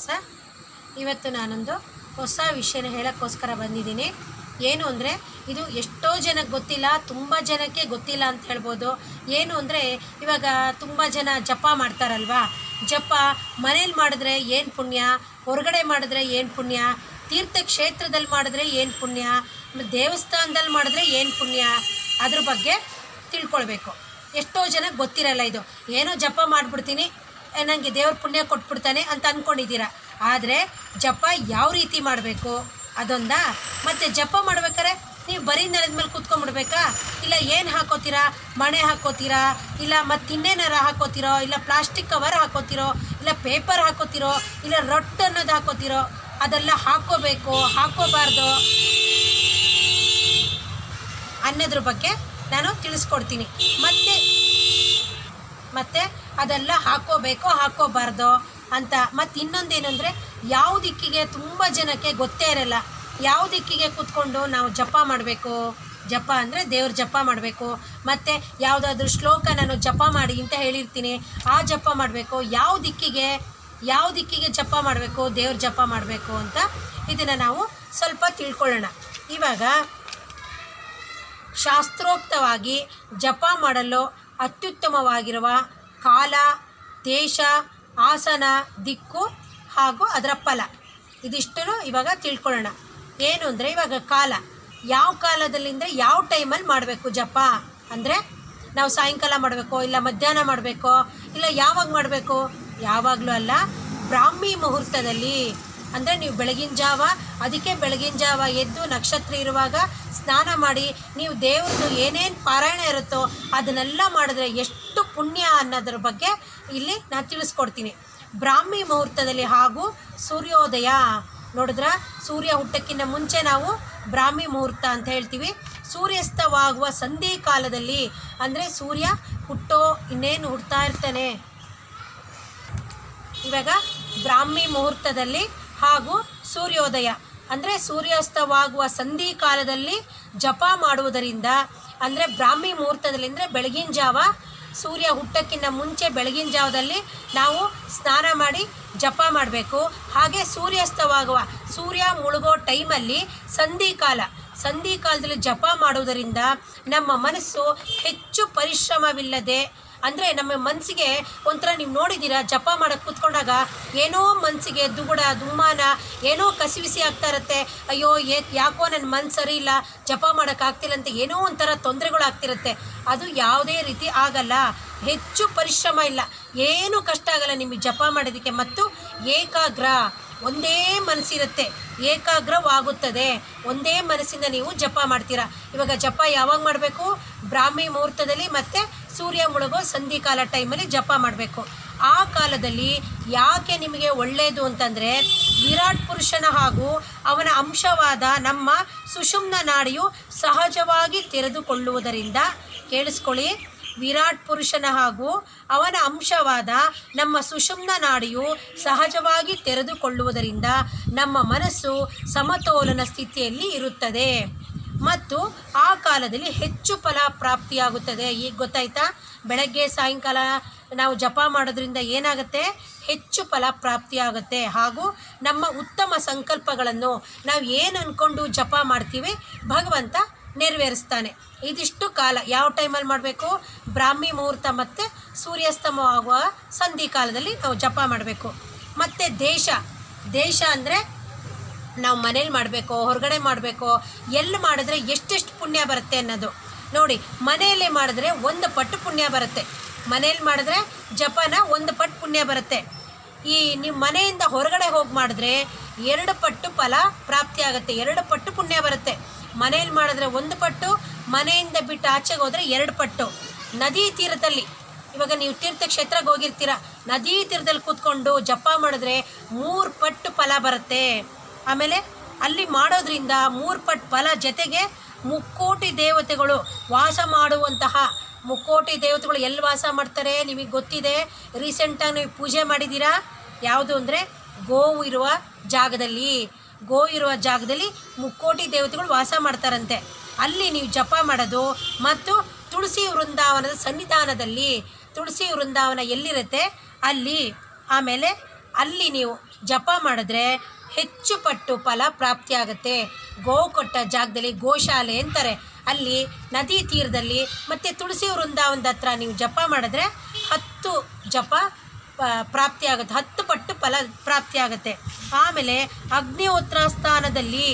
ಶ್ರೀನಿವಾಸ ಇವತ್ತು ನಾನೊಂದು ಹೊಸ ವಿಷಯನ ಹೇಳೋಕ್ಕೋಸ್ಕರ ಬಂದಿದ್ದೀನಿ. ಏನು ಅಂದರೆ, ಇದು ಎಷ್ಟೋ ಜನಕ್ಕೆ ಗೊತ್ತಿಲ್ಲ, ತುಂಬ ಜನಕ್ಕೆ ಗೊತ್ತಿಲ್ಲ ಅಂತ ಹೇಳ್ಬೋದು. ಏನು ಅಂದರೆ, ಇವಾಗ ತುಂಬ ಜನ ಜಪ ಮಾಡ್ತಾರಲ್ವಾ? ಜಪ ಮನೇಲಿ ಮಾಡಿದ್ರೆ ಏನು ಪುಣ್ಯ, ಹೊರಗಡೆ ಮಾಡಿದ್ರೆ ಏನು ಪುಣ್ಯ, ತೀರ್ಥಕ್ಷೇತ್ರದಲ್ಲಿ ಮಾಡಿದ್ರೆ ಏನು ಪುಣ್ಯ, ದೇವಸ್ಥಾನದಲ್ಲಿ ಮಾಡಿದ್ರೆ ಏನು ಪುಣ್ಯ, ಅದ್ರ ಬಗ್ಗೆ ತಿಳ್ಕೊಳ್ಬೇಕು. ಎಷ್ಟೋ ಜನಕ್ಕೆ ಗೊತ್ತಿರಲ್ಲ ಇದು. ಏನೋ ಜಪ ಮಾಡಿಬಿಡ್ತೀನಿ ನನಗೆ ದೇವ್ರ ಪುಣ್ಯ ಕೊಟ್ಬಿಡ್ತಾನೆ ಅಂತ ಅಂದ್ಕೊಂಡಿದ್ದೀರ ಆದರೆ ಜಪ ಯಾವ ರೀತಿ ಮಾಡಬೇಕು? ಅದೊಂದಾ? ಮತ್ತು ಜಪ ಮಾಡ್ಬೇಕಾರೆ ನೀವು ಬರೀ ನೆಲದ ಮೇಲೆ ಕೂತ್ಕೊಂಡ್ಬಿಡ್ಬೇಕಾ? ಇಲ್ಲ ಏನು ಹಾಕೋತೀರಾ? ಮಣೆ ಹಾಕೋತೀರಾ? ಇಲ್ಲ ಮತ್ತು ಇನ್ನೇನಾರ ಹಾಕೋತಿರೋ? ಇಲ್ಲ ಪ್ಲಾಸ್ಟಿಕ್ ಕವರ್ ಹಾಕೋತಿರೋ? ಇಲ್ಲ ಪೇಪರ್ ಹಾಕೋತಿರೋ? ಇಲ್ಲ ರೊಟ್ಟು ಅನ್ನೋದು ಹಾಕೋತಿರೋ? ಅದೆಲ್ಲ ಹಾಕೋಬೇಕು, ಹಾಕೋಬಾರ್ದು. ಅನ್ನೋದ್ರ ಬಗ್ಗೆ ನಾನು ತಿಳಿಸ್ಕೊಡ್ತೀನಿ. ಮತ್ತು ಮತ್ತು? ಅದೆಲ್ಲ ಹಾಕೋಬೇಕು ಹಾಕೋಬಾರ್ದು ಅಂತ. ಮತ್ತು ಇನ್ನೊಂದೇನೆಂದರೆ ಯಾವ ದಿಕ್ಕಿಗೆ ತುಂಬ ಜನಕ್ಕೆ ಗೊತ್ತೇ ಇರಲ್ಲ. ಯಾವ ದಿಕ್ಕಿಗೆ ಕೂತ್ಕೊಂಡು ನಾವು ಜಪ ಮಾಡಬೇಕು? ಜಪ ಅಂದರೆ ದೇವ್ರ ಜಪ ಮಾಡಬೇಕು. ಮತ್ತು ಯಾವುದಾದ್ರೂ ಶ್ಲೋಕ ನಾನು ಜಪ ಮಾಡಿ ಅಂತ ಹೇಳಿರ್ತೀನಿ. ಆ ಜಪ ಮಾಡಬೇಕು. ಯಾವ ದಿಕ್ಕಿಗೆ ಯಾವ ದಿಕ್ಕಿಗೆ ಜಪ ಮಾಡಬೇಕು? ದೇವ್ರ ಜಪ ಮಾಡಬೇಕು ಅಂತ ಇದನ್ನು ನಾವು ಸ್ವಲ್ಪ ತಿಳ್ಕೊಳ್ಳೋಣ. ಇವಾಗ ಶಾಸ್ತ್ರೋಕ್ತವಾಗಿ ಜಪ ಮಾಡಲು ಅತ್ಯುತ್ತಮವಾಗಿರುವ ಕಾಲ, ದೇಶ, ಆಸನ, ದಿಕ್ಕು ಹಾಗೂ ಅದರ ಫಲ. ಇದಿಷ್ಟನ್ನು ಇವಾಗ ತಿಳ್ಕೊಳ್ಳೋಣ. ಏನು ಅಂದರೆ ಇವಾಗ ಕಾಲ. ಯಾವ ಕಾಲದಲ್ಲಿ ಅಂದರೆ ಯಾವ ಟೈಮಲ್ಲಿ ಮಾಡಬೇಕು ಜಪ? ಅಂದರೆ ನಾವು ಸಾಯಂಕಾಲ ಮಾಡಬೇಕು, ಇಲ್ಲ ಮಧ್ಯಾಹ್ನ ಮಾಡಬೇಕು, ಇಲ್ಲ ಯಾವಾಗ ಮಾಡಬೇಕು? ಯಾವಾಗಲೂ ಅಲ್ಲ, ಬ್ರಾಹ್ಮಿ ಮುಹೂರ್ತದಲ್ಲಿ. ಅಂದರೆ ನೀವು ಬೆಳಗಿನ ಜಾವ, ಅದಕ್ಕೆ ಬೆಳಗಿನ ಜಾವ ಎದ್ದು ನಕ್ಷತ್ರ ಇರುವಾಗ ಸ್ನಾನ ಮಾಡಿ, ನೀವು ದೇವ್ರದ್ದು ಏನೇನು ಪಾರಾಯಣ ಇರುತ್ತೋ ಅದನ್ನೆಲ್ಲ ಮಾಡಿದ್ರೆ ಎಷ್ಟು ಪುಣ್ಯ ಅನ್ನೋದ್ರ ಬಗ್ಗೆ ಇಲ್ಲಿ ನಾನು ತಿಳಿಸ್ಕೊಡ್ತೀನಿ. ಬ್ರಾಹ್ಮಿ ಮುಹೂರ್ತದಲ್ಲಿ ಹಾಗೂ ಸೂರ್ಯೋದಯ. ನೋಡಿದ್ರೆ, ಸೂರ್ಯ ಹುಟ್ಟಕ್ಕಿಂತ ಮುಂಚೆ ನಾವು ಬ್ರಾಹ್ಮಿ ಮುಹೂರ್ತ ಅಂತ ಹೇಳ್ತೀವಿ. ಸೂರ್ಯಾಸ್ತವಾಗುವ ಸಂಧಿ ಕಾಲದಲ್ಲಿ, ಅಂದರೆ ಸೂರ್ಯ ಹುಟ್ಟೋ, ಇನ್ನೇನು ಹುಡ್ತಾ ಇರ್ತಾನೆ. ಇವಾಗ ಬ್ರಾಹ್ಮಿ ಮುಹೂರ್ತದಲ್ಲಿ ಹಾಗೂ ಸೂರ್ಯೋದಯ. ಅಂದರೆ ಸೂರ್ಯಾಸ್ತವಾಗುವ ಸಂಧಿ ಕಾಲದಲ್ಲಿ ಜಪ ಮಾಡುವುದರಿಂದ, ಅಂದರೆ ಬ್ರಾಹ್ಮಿ ಮುಹೂರ್ತದಲ್ಲಿ, ಅಂದರೆ ಬೆಳಗಿನ ಜಾವ ಸೂರ್ಯ ಹುಟ್ಟಕ್ಕಿಂತ ಮುಂಚೆ ಬೆಳಗಿನ ಜಾವದಲ್ಲಿ ನಾವು ಸ್ನಾನ ಮಾಡಿ ಜಪ ಮಾಡಬೇಕು. ಹಾಗೆ ಸೂರ್ಯಾಸ್ತವಾಗುವ, ಸೂರ್ಯ ಮುಳುಗೋ ಟೈಮಲ್ಲಿ ಸಂಧಿ ಕಾಲ, ಸಂಧಿ ಕಾಲದಲ್ಲಿ ಜಪ ಮಾಡುವುದರಿಂದ ನಮ್ಮ ಮನಸ್ಸು ಹೆಚ್ಚು ಪರಿಶ್ರಮವಿಲ್ಲದೆ ಅಂದರೆ ನಮ್ಮ ಮನಸ್ಸಿಗೆ ಒಂಥರ ನೀವು ನೋಡಿದ್ದೀರಾ, ಜಪ ಮಾಡೋಕ್ಕೆ ಕೂತ್ಕೊಂಡಾಗ ಏನೋ ಮನಸ್ಸಿಗೆ ದುಗುಡ, ದುಮ್ಮಾನ, ಏನೋ ಕಸಿವಿಸಿ ಆಗ್ತಾ ಇರುತ್ತೆ. ಅಯ್ಯೋ, ಏ, ಯಾಕೋ ನನ್ನ ಮನ್ಸು ಸರಿ ಇಲ್ಲ, ಜಪ ಮಾಡೋಕ್ಕಾಗ್ತಿಲ್ಲ ಅಂತ ಏನೋ ಒಂಥರ ತೊಂದರೆಗಳು ಆಗ್ತಿರುತ್ತೆ. ಅದು ಯಾವುದೇ ರೀತಿ ಆಗಲ್ಲ. ಹೆಚ್ಚು ಪರಿಶ್ರಮ ಇಲ್ಲ. ಏನೂ ಕಷ್ಟ ಆಗಲ್ಲ ನಿಮಗೆ ಜಪ ಮಾಡೋದಕ್ಕೆ ಮತ್ತು ಏಕಾಗ್ರ, ಒಂದೇ ಮನಸ್ಸಿರುತ್ತೆ. ಏಕಾಗ್ರವಾಗುತ್ತದೆ. ಒಂದೇ ಮನಸ್ಸಿಂದ ನೀವು ಜಪ ಮಾಡ್ತೀರಾ. ಇವಾಗ ಜಪ ಯಾವಾಗ ಮಾಡಬೇಕು? ಬ್ರಾಹ್ಮಿ ಮುಹೂರ್ತದಲ್ಲಿ ಮತ್ತು ಸೂರ್ಯ ಮುಳುಗೋ ಸಂಧಿಕಾಲ ಟೈಮಲ್ಲಿ ಜಪ ಮಾಡಬೇಕು. ಆ ಕಾಲದಲ್ಲಿ ಯಾಕೆ ನಿಮಗೆ ಒಳ್ಳೆಯದು ಅಂತಂದರೆ ವಿರಾಟ್ ಪುರುಷನ ಹಾಗೂ ಅವನ ಅಂಶವಾದ ನಮ್ಮ ಸುಷುಮ್ನ ನಾಡಿಯು ಸಹಜವಾಗಿ ತೆರೆದುಕೊಳ್ಳುವುದರಿಂದ ಕೇಳಿಸ್ಕೊಳ್ಳಿ. ವಿರಾಟ್ ಪುರುಷನ ಹಾಗೂ ಅವನ ಅಂಶವಾದ ನಮ್ಮ ಸುಷುಮ್ನ ನಾಡಿಯು ಸಹಜವಾಗಿ ತೆರೆದುಕೊಳ್ಳುವುದರಿಂದ ನಮ್ಮ ಮನಸ್ಸು ಸಮತೋಲನ ಸ್ಥಿತಿಯಲ್ಲಿ ಇರುತ್ತದೆ. ಮತ್ತು ಆ ಕಾಲದಲ್ಲಿ ಹೆಚ್ಚು ಫಲ ಪ್ರಾಪ್ತಿಯಾಗುತ್ತದೆ. ಈಗ ಗೊತ್ತಾಯ್ತಾ? ಬೆಳಗ್ಗೆ, ಸಾಯಂಕಾಲ ನಾವು ಜಪ ಮಾಡೋದ್ರಿಂದ ಏನಾಗುತ್ತೆ? ಹೆಚ್ಚು ಫಲ ಪ್ರಾಪ್ತಿಯಾಗುತ್ತೆ. ಹಾಗೂ ನಮ್ಮ ಉತ್ತಮ ಸಂಕಲ್ಪಗಳನ್ನು ನಾವು ಏನು ಅಂದ್ಕೊಂಡು ಜಪ ಮಾಡ್ತೀವಿ ಭಗವಂತ ನೆರವೇರಿಸ್ತಾನೆ. ಇದಿಷ್ಟು ಕಾಲ. ಯಾವ ಟೈಮಲ್ಲಿ ಮಾಡಬೇಕು? ಬ್ರಾಹ್ಮಿ ಮುಹೂರ್ತ ಮತ್ತು ಸೂರ್ಯಾಸ್ತಮವಾಗುವ ಸಂಧಿ ಕಾಲದಲ್ಲಿ ನಾವು ಜಪ ಮಾಡಬೇಕು. ಮತ್ತು ದೇಶ. ದೇಶ ಅಂದರೆ ನಾವು ಮನೇಲಿ ಮಾಡಬೇಕು, ಹೊರಗಡೆ ಮಾಡಬೇಕು, ಎಲ್ಲಿ ಮಾಡಿದ್ರೆ ಎಷ್ಟೆಷ್ಟು ಪುಣ್ಯ ಬರುತ್ತೆ ಅನ್ನೋದು. ನೋಡಿ, ಮನೆಯಲ್ಲೇ ಮಾಡಿದ್ರೆ ಒಂದು ಪಟ್ಟು ಪುಣ್ಯ ಬರುತ್ತೆ. ಮನೇಲಿ ಮಾಡಿದ್ರೆ ಜಪನ ಒಂದು ಪಟ್ಟು ಪುಣ್ಯ ಬರುತ್ತೆ. ಈ ನೀವು ಮನೆಯಿಂದ ಹೊರಗಡೆ ಹೋಗಿ ಮಾಡಿದ್ರೆ ಎರಡು ಪಟ್ಟು ಫಲ ಪ್ರಾಪ್ತಿ ಆಗುತ್ತೆ. ಎರಡು ಪಟ್ಟು ಪುಣ್ಯ ಬರುತ್ತೆ. ಮನೇಲಿ ಮಾಡಿದ್ರೆ ಒಂದು ಪಟ್ಟು, ಮನೆಯಿಂದ ಬಿಟ್ಟು ಆಚೆಗೆ ಹೋದರೆ ಎರಡು ಪಟ್ಟು. ನದಿ ತೀರದಲ್ಲಿ, ಇವಾಗ ನೀವು ತೀರ್ಥಕ್ಷೇತ್ರಕ್ಕೆ ಹೋಗಿರ್ತೀರ, ನದಿ ತೀರದಲ್ಲಿ ಕೂತ್ಕೊಂಡು ಜಪ ಮಾಡಿದ್ರೆ ಮೂರು ಪಟ್ಟು ಫಲ ಬರುತ್ತೆ. ಆಮೇಲೆ ಅಲ್ಲಿ ಮಾಡೋದ್ರಿಂದ ಮೂರ್ಪಟ್ ಫಲ ಜೊತೆಗೆ ಮುಕ್ಕೋಟಿ ದೇವತೆಗಳು ವಾಸ ಮಾಡುವಂತಹ ಮುಕ್ಕೋಟಿ ದೇವತೆಗಳು ಎಲ್ಲಿ ವಾಸ ಮಾಡ್ತಾರೆ ನಿಮಗೆ ಗೊತ್ತಿದೆ. ರೀಸೆಂಟಾಗಿ ನೀವು ಪೂಜೆ ಮಾಡಿದ್ದೀರಾ? ಯಾವುದು ಅಂದರೆ ಗೋವು ಇರುವ ಜಾಗದಲ್ಲಿ. ಗೋ ಇರುವ ಜಾಗದಲ್ಲಿ ಮುಕ್ಕೋಟಿ ದೇವತೆಗಳು ವಾಸ ಮಾಡ್ತಾರಂತೆ. ಅಲ್ಲಿ ನೀವು ಜಪ ಮಾಡೋದು ಮತ್ತು ತುಳಸಿ ವೃಂದಾವನದ ಸನ್ನಿಧಾನದಲ್ಲಿ, ತುಳಸಿ ವೃಂದಾವನ ಎಲ್ಲಿರುತ್ತೆ? ಅಲ್ಲಿ. ಆಮೇಲೆ ಅಲ್ಲಿ ನೀವು ಜಪ ಮಾಡಿದ್ರೆ ಹೆಚ್ಚು ಪಟ್ಟು ಫಲ ಪ್ರಾಪ್ತಿಯಾಗುತ್ತೆ. ಗೋ ಕೊಟ್ಟ ಜಾಗದಲ್ಲಿ ಗೋಶಾಲೆ ಅಂತಾರೆ ಅಲ್ಲಿ ನದಿ ತೀರದಲ್ಲಿ ಮತ್ತು ತುಳಸಿ ವೃಂದಾವನದ ಹತ್ರ ನೀವು ಜಪ ಮಾಡಿದ್ರೆ ಹತ್ತು ಜಪ ಪ್ರಾಪ್ತಿಯಾಗುತ್ತೆ. ಹತ್ತು ಪಟ್ಟು ಫಲ ಪ್ರಾಪ್ತಿಯಾಗುತ್ತೆ. ಆಮೇಲೆ ಅಗ್ನಿಹೋತ್ರ ಸ್ಥಾನದಲ್ಲಿ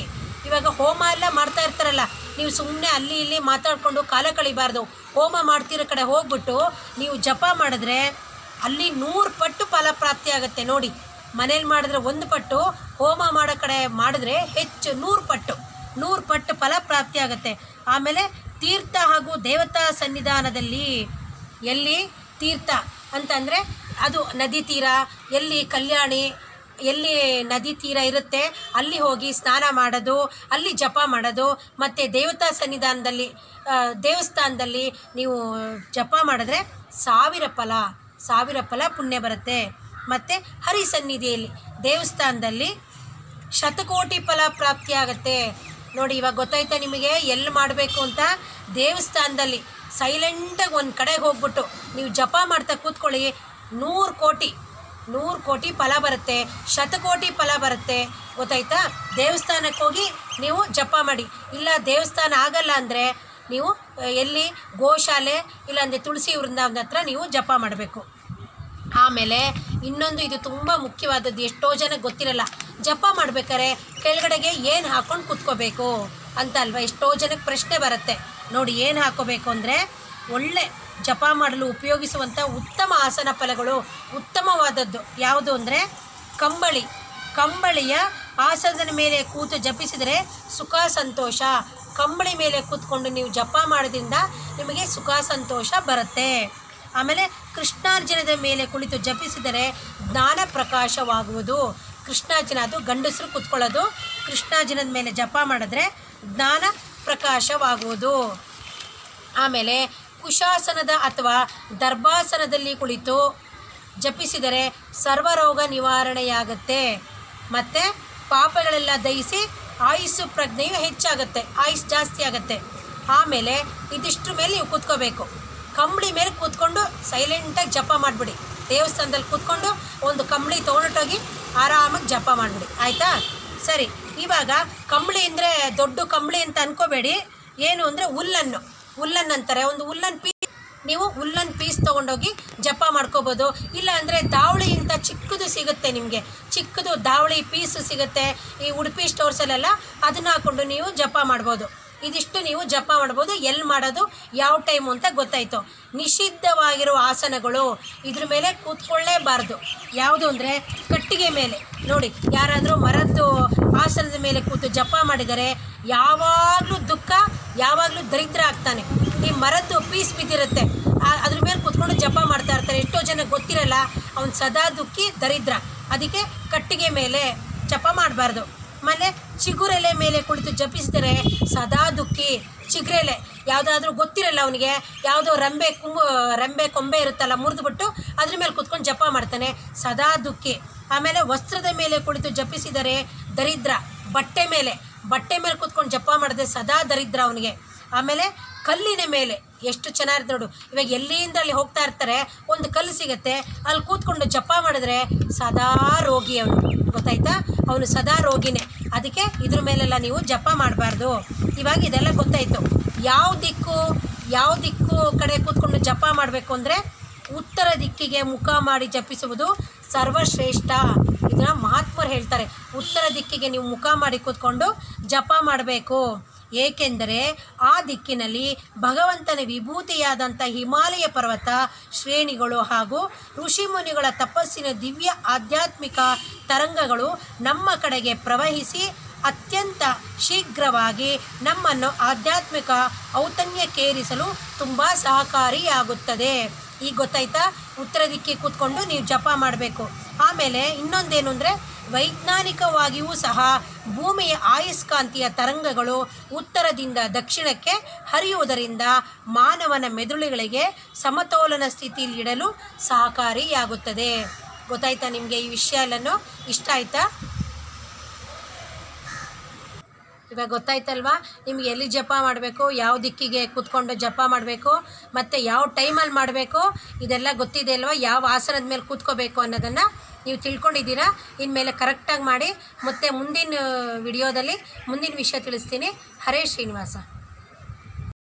ಇವಾಗ ಹೋಮ ಎಲ್ಲ ಮಾಡ್ತಾ ಇರ್ತಾರಲ್ಲ, ನೀವು ಸುಮ್ಮನೆ ಅಲ್ಲಿ ಇಲ್ಲಿ ಮಾತಾಡಿಕೊಂಡು ಕಾಲ ಕಳಿಬಾರ್ದು. ಹೋಮ ಮಾಡ್ತಿರೋ ಕಡೆ ಹೋಗ್ಬಿಟ್ಟು ನೀವು ಜಪ ಮಾಡಿದ್ರೆ ಅಲ್ಲಿ ನೂರು ಪಟ್ಟು ಫಲ ಪ್ರಾಪ್ತಿಯಾಗುತ್ತೆ ನೋಡಿ. ಮನೇಲಿ ಮಾಡಿದ್ರೆ ಒಂದು ಪಟ್ಟು, ಹೋಮ ಮಾಡೋ ಕಡೆ ಮಾಡಿದ್ರೆ ಹೆಚ್ಚು ನೂರು ಪಟ್ಟು. ನೂರು ಪಟ್ಟು ಫಲ ಪ್ರಾಪ್ತಿ ಆಗುತ್ತೆ. ಆಮೇಲೆ ತೀರ್ಥ ಹಾಗೂ ದೇವತಾ ಸನ್ನಿಧಾನದಲ್ಲಿ ಎಲ್ಲಿ ತೀರ್ಥ ಅಂತಂದರೆ ಅದು ನದಿ ತೀರ, ಎಲ್ಲಿ ಕಲ್ಯಾಣಿ, ಎಲ್ಲಿ ನದಿ ತೀರ ಇರುತ್ತೆ, ಅಲ್ಲಿ ಹೋಗಿ ಸ್ನಾನ ಮಾಡೋದು, ಅಲ್ಲಿ ಜಪ ಮಾಡೋದು, ಮತ್ತು ದೇವತಾ ಸನ್ನಿಧಾನದಲ್ಲಿ ದೇವಸ್ಥಾನದಲ್ಲಿ ನೀವು ಜಪ ಮಾಡಿದ್ರೆ ಸಾವಿರ ಫಲ ಸಾವಿರ ಫಲ ಪುಣ್ಯ ಬರುತ್ತೆ. ಮತ್ತು ಹರಿ ಸನ್ನಿಧಿಯಲ್ಲಿ ದೇವಸ್ಥಾನದಲ್ಲಿ ಶತಕೋಟಿ ಫಲ ಪ್ರಾಪ್ತಿಯಾಗತ್ತೆ. ನೋಡಿ, ಇವಾಗ ಗೊತ್ತಾಯ್ತಾ ನಿಮಗೆ? ಎಲ್ಲಿ ಮಾಡಬೇಕು ಅಂತ? ದೇವಸ್ಥಾನದಲ್ಲಿ ಸೈಲೆಂಟಾಗಿ ಒಂದು ಕಡೆಗೆ ಹೋಗ್ಬಿಟ್ಟು ನೀವು ಜಪ ಮಾಡ್ತಾ ಕೂತ್ಕೊಳ್ಳಿ. ನೂರು ಕೋಟಿ ನೂರು ಕೋಟಿ ಫಲ ಬರುತ್ತೆ, ಶತಕೋಟಿ ಫಲ ಬರುತ್ತೆ. ಗೊತ್ತಾಯ್ತಾ? ದೇವಸ್ಥಾನಕ್ಕೆ ಹೋಗಿ ನೀವು ಜಪ ಮಾಡಿ. ಇಲ್ಲ, ದೇವಸ್ಥಾನ ಆಗಲ್ಲ ಅಂದರೆ ನೀವು ಎಲ್ಲಿ? ಗೋಶಾಲೆ, ಇಲ್ಲಾಂದರೆ ತುಳಸಿ ವೃಂದಾವನ ಹತ್ರ ನೀವು ಜಪ ಮಾಡಬೇಕು. ಆಮೇಲೆ ಇನ್ನೊಂದು ಇದು ತುಂಬ ಮುಖ್ಯವಾದದ್ದು, ಎಷ್ಟೋ ಜನಕ್ಕೆ ಗೊತ್ತಿರಲ್ಲ. ಜಪ ಮಾಡಬೇಕಾರೆ ಕೆಳಗಡೆಗೆ ಏನು ಹಾಕೊಂಡು ಕೂತ್ಕೋಬೇಕು ಅಂತ ಅಲ್ವಾ ಎಷ್ಟೋ ಜನಕ್ಕೆ ಪ್ರಶ್ನೆ ಬರುತ್ತೆ. ನೋಡಿ ಏನು ಹಾಕೋಬೇಕು ಅಂದರೆ ಒಳ್ಳೆ ಜಪ ಮಾಡಲು ಉಪಯೋಗಿಸುವಂಥ ಉತ್ತಮ ಆಸನ ಫಲಗಳು ಉತ್ತಮವಾದದ್ದು. ಯಾವುದು ಅಂದರೆ ಕಂಬಳಿ. ಕಂಬಳಿಯ ಆಸನದ ಮೇಲೆ ಕೂತು ಜಪಿಸಿದರೆ ಸುಖ ಸಂತೋಷ. ಕಂಬಳಿ ಮೇಲೆ ಕೂತ್ಕೊಂಡು ನೀವು ಜಪ ಮಾಡೋದ್ರಿಂದ ನಿಮಗೆ ಸುಖ ಸಂತೋಷ ಬರುತ್ತೆ. ಆಮೇಲೆ ಕೃಷ್ಣಾರ್ಜುನದ ಮೇಲೆ ಕುಳಿತು ಜಪಿಸಿದರೆ ಜ್ಞಾನ ಪ್ರಕಾಶವಾಗುವುದು. ಕೃಷ್ಣಾರ್ಜುನ ಅದು ಗಂಡಸರು ಕೂತ್ಕೊಳ್ಳೋದು. ಕೃಷ್ಣಾರ್ಜುನದ ಮೇಲೆ ಜಪ ಮಾಡಿದ್ರೆ ಜ್ಞಾನ ಪ್ರಕಾಶವಾಗುವುದು. ಆಮೇಲೆ ಕುಶಾಸನದ ಅಥವಾ ದರ್ಭಾಸನದಲ್ಲಿ ಕುಳಿತು ಜಪಿಸಿದರೆ ಸರ್ವರೋಗ ನಿವಾರಣೆಯಾಗುತ್ತೆ. ಮತ್ತು ಪಾಪಗಳೆಲ್ಲ ದಹಿಸಿ ಆಯುಸ್ಸು ಪ್ರಜ್ಞೆಯು ಹೆಚ್ಚಾಗುತ್ತೆ. ಆಯುಸ್ ಜಾಸ್ತಿ ಆಗುತ್ತೆ. ಆಮೇಲೆ ಇದಿಷ್ಟು ಮೇಲೆ ನೀವು ಕೂತ್ಕೋಬೇಕು. ಕಂಬಳಿ ಮೇಲೆ ಕೂತ್ಕೊಂಡು ಸೈಲೆಂಟಾಗಿ ಜಪ ಮಾಡಿಬಿಡಿ. ದೇವಸ್ಥಾನದಲ್ಲಿ ಕೂತ್ಕೊಂಡು ಒಂದು ಕಂಬಳಿ ತೊಗೊಂಡೋಗಿ ಆರಾಮಾಗಿ ಜಪ ಮಾಡಿಬಿಡಿ. ಆಯಿತಾ? ಸರಿ. ಇವಾಗ ಕಂಬಳಿ ಅಂದರೆ ದೊಡ್ಡ ಕಂಬಳಿ ಅಂತ ಅನ್ಕೋಬೇಡಿ. ಏನು ಅಂದರೆ ಹುಲ್ಲನ್ನು ಹುಲ್ಲನ್ನು ಅಂತಾರೆ. ಒಂದು ಹುಲ್ಲನ್ ಪೀಸ್ ನೀವು ಹುಲ್ಲನ್ ಪೀಸ್ ತೊಗೊಂಡೋಗಿ ಜಪ ಮಾಡ್ಕೋಬೋದು. ಇಲ್ಲ ಅಂದರೆ ದಾವಳಿ ಅಂತ ಚಿಕ್ಕದು ಸಿಗುತ್ತೆ ನಿಮಗೆ. ಚಿಕ್ಕದು ದಾವಳಿ ಪೀಸು ಸಿಗುತ್ತೆ. ಈ ಉಡುಪಿ ಸ್ಟೋರ್ಸಲ್ಲೆಲ್ಲ ಅದನ್ನ ಹಾಕ್ಕೊಂಡು ನೀವು ಜಪ ಮಾಡ್ಬೋದು. ಇದಿಷ್ಟು ನೀವು ಜಪ ಮಾಡ್ಬೋದು ಎಲ್ಲಿ ಮಾಡೋದು, ಯಾವ ಟೈಮು ಅಂತ ಗೊತ್ತಾಯಿತು. ನಿಷಿದ್ಧವಾಗಿರೋ ಆಸನಗಳು ಇದ್ರ ಮೇಲೆ ಕೂತ್ಕೊಳ್ಳೇಬಾರ್ದು. ಯಾವುದು ಅಂದರೆ ಕಟ್ಟಿಗೆ ಮೇಲೆ. ನೋಡಿ, ಯಾರಾದರೂ ಮರದ್ದು ಆಸನದ ಮೇಲೆ ಕೂತು ಜಪ ಮಾಡಿದರೆ ಯಾವಾಗಲೂ ದುಃಖ, ಯಾವಾಗಲೂ ದರಿದ್ರ ಆಗ್ತಾನೆ. ಈ ಮರದ್ದು ಪೀಸ್ ಬಿದ್ದಿರುತ್ತೆ. ಅದ್ರ ಮೇಲೆ ಕೂತ್ಕೊಂಡು ಜಪ ಮಾಡ್ತಾ ಇರ್ತಾರೆ. ಎಷ್ಟೋ ಜನ ಗೊತ್ತಿರಲ್ಲ, ಅವ್ನು ಸದಾ ದುಃಖಿ, ದರಿದ್ರ. ಅದಕ್ಕೆ ಕಟ್ಟಿಗೆ ಮೇಲೆ ಜಪ ಮಾಡಬಾರ್ದು. ಆಮೇಲೆ ಚಿಗುರೆಲೆ ಮೇಲೆ ಕುಳಿತು ಜಪಿಸಿದರೆ ಸದಾ ದುಃಖಿ. ಚಿಗುರೆಲೆ, ಯಾವುದಾದ್ರೂ ಗೊತ್ತಿರಲ್ಲ ಅವನಿಗೆ. ಯಾವುದೋ ರಂಬೆ ಕುಂಬು ರಂಬೆ ಕೊಂಬೆ ಇರುತ್ತಲ್ಲ, ಮುರಿದುಬಿಟ್ಟು ಅದ್ರ ಮೇಲೆ ಕುತ್ಕೊಂಡು ಜಪ ಮಾಡ್ತಾನೆ. ಸದಾ ದುಃಖಿ. ಆಮೇಲೆ ವಸ್ತ್ರದ ಮೇಲೆ ಕುಳಿತು ಜಪಿಸಿದರೆ ದರಿದ್ರ. ಬಟ್ಟೆ ಮೇಲೆ. ಬಟ್ಟೆ ಮೇಲೆ ಕುತ್ಕೊಂಡು ಜಪ ಮಾಡಿದೆ ಸದಾ ದರಿದ್ರ ಅವನಿಗೆ. ಆಮೇಲೆ ಕಲ್ಲಿನ ಮೇಲೆ. ಎಷ್ಟು ಚೆನ್ನಾಗಿರುತ್ತೆ ನೋಡು. ಇವಾಗ ಎಲ್ಲಿಂದ ಅಲ್ಲಿ ಹೋಗ್ತಾ ಇರ್ತಾರೆ, ಒಂದು ಕಲ್ಲು ಸಿಗುತ್ತೆ. ಅಲ್ಲಿ ಕೂತ್ಕೊಂಡು ಜಪ ಮಾಡಿದ್ರೆ ಸದಾ ರೋಗಿ ಅವನು. ಗೊತ್ತಾಯ್ತಾ? ಅವನು ಸದಾ ರೋಗಿನೇ. ಅದಕ್ಕೆ ಇದ್ರ ಮೇಲೆಲ್ಲ ನೀವು ಜಪ ಮಾಡಬಾರ್ದು. ಇವಾಗ ಇದೆಲ್ಲ ಗೊತ್ತಾಯಿತು. ಯಾವ ದಿಕ್ಕು ಯಾವ ದಿಕ್ಕು ಕಡೆ ಕೂತ್ಕೊಂಡು ಜಪ ಮಾಡಬೇಕು ಅಂದರೆ ಉತ್ತರ ದಿಕ್ಕಿಗೆ ಮುಖ ಮಾಡಿ ಜಪಿಸುವುದು ಸರ್ವಶ್ರೇಷ್ಠ. ಇದನ್ನು ಮಹಾತ್ಮರು ಹೇಳ್ತಾರೆ. ಉತ್ತರ ದಿಕ್ಕಿಗೆ ನೀವು ಮುಖ ಮಾಡಿ ಕೂತ್ಕೊಂಡು ಜಪ ಮಾಡಬೇಕು. ಏಕೆಂದರೆ ಆ ದಿಕ್ಕಿನಲ್ಲಿ ಭಗವಂತನ ವಿಭೂತಿಯಾದಂಥ ಹಿಮಾಲಯ ಪರ್ವತ, ಶ್ರೇಣಿಗಳು ಹಾಗೂ ಋಷಿಮುನಿಗಳ ತಪಸ್ಸಿನ ದಿವ್ಯ ಆಧ್ಯಾತ್ಮಿಕ ತರಂಗಗಳು ನಮ್ಮ ಕಡೆಗೆ ಪ್ರವಹಿಸಿ ಅತ್ಯಂತ ಶೀಘ್ರವಾಗಿ ನಮ್ಮನ್ನು ಆಧ್ಯಾತ್ಮಿಕ ಔತನ್ಯಕ್ಕೇರಿಸಲು ತುಂಬ ಸಹಕಾರಿಯಾಗುತ್ತದೆ. ಈಗ ಗೊತ್ತಾಯ್ತಾ? ಉತ್ತರ ದಿಕ್ಕಿ ಕೂತ್ಕೊಂಡು ನೀವು ಜಪ ಮಾಡಬೇಕು. ಆಮೇಲೆ ಇನ್ನೊಂದೇನು ಅಂದರೆ ವೈಜ್ಞಾನಿಕವಾಗಿಯೂ ಸಹ ಭೂಮಿಯ ಆಯಸ್ಕಾಂತೀಯ ತರಂಗಗಳು ಉತ್ತರದಿಂದ ದಕ್ಷಿಣಕ್ಕೆ ಹರಿಯುವುದರಿಂದ ಮಾನವನ ಮೆದುಳುಗಳಿಗೆ ಸಮತೋಲನ ಸ್ಥಿತಿಯಲ್ಲಿಡಲು ಸಹಕಾರಿಯಾಗುತ್ತದೆ. ಗೊತ್ತಾಯ್ತಾ ನಿಮಗೆ ಈ ವಿಷಯ ಇಷ್ಟ ಆಯ್ತಾ? ಇವಾಗ ಗೊತ್ತಾಯ್ತಲ್ವಾ? ನಿಮ್ಗೆ ಎಲ್ಲಿ ಜಪ ಮಾಡಬೇಕು, ಯಾವ ದಿಕ್ಕಿಗೆ ಕೂತ್ಕೊಂಡು ಜಪ ಮಾಡಬೇಕು, ಮತ್ತು ಯಾವ ಟೈಮಲ್ಲಿ ಮಾಡಬೇಕು, ಇದೆಲ್ಲ ಗೊತ್ತಿದೆ ಅಲ್ವಾ? ಯಾವ ಆಸನದ ಮೇಲೆ ಕೂತ್ಕೋಬೇಕು ಅನ್ನೋದನ್ನು ನೀವು ತಿಳ್ಕೊಂಡಿದ್ದೀರಾ? ಇನ್ಮೇಲೆ ಕರೆಕ್ಟಾಗಿ ಮಾಡಿ ಮತ್ತು ಮುಂದಿನ ವಿಡಿಯೋದಲ್ಲಿ ಮುಂದಿನ ವಿಷಯ ತಿಳಿಸ್ತೀನಿ. ಹರೇಶ್ ಶ್ರೀನಿವಾಸ.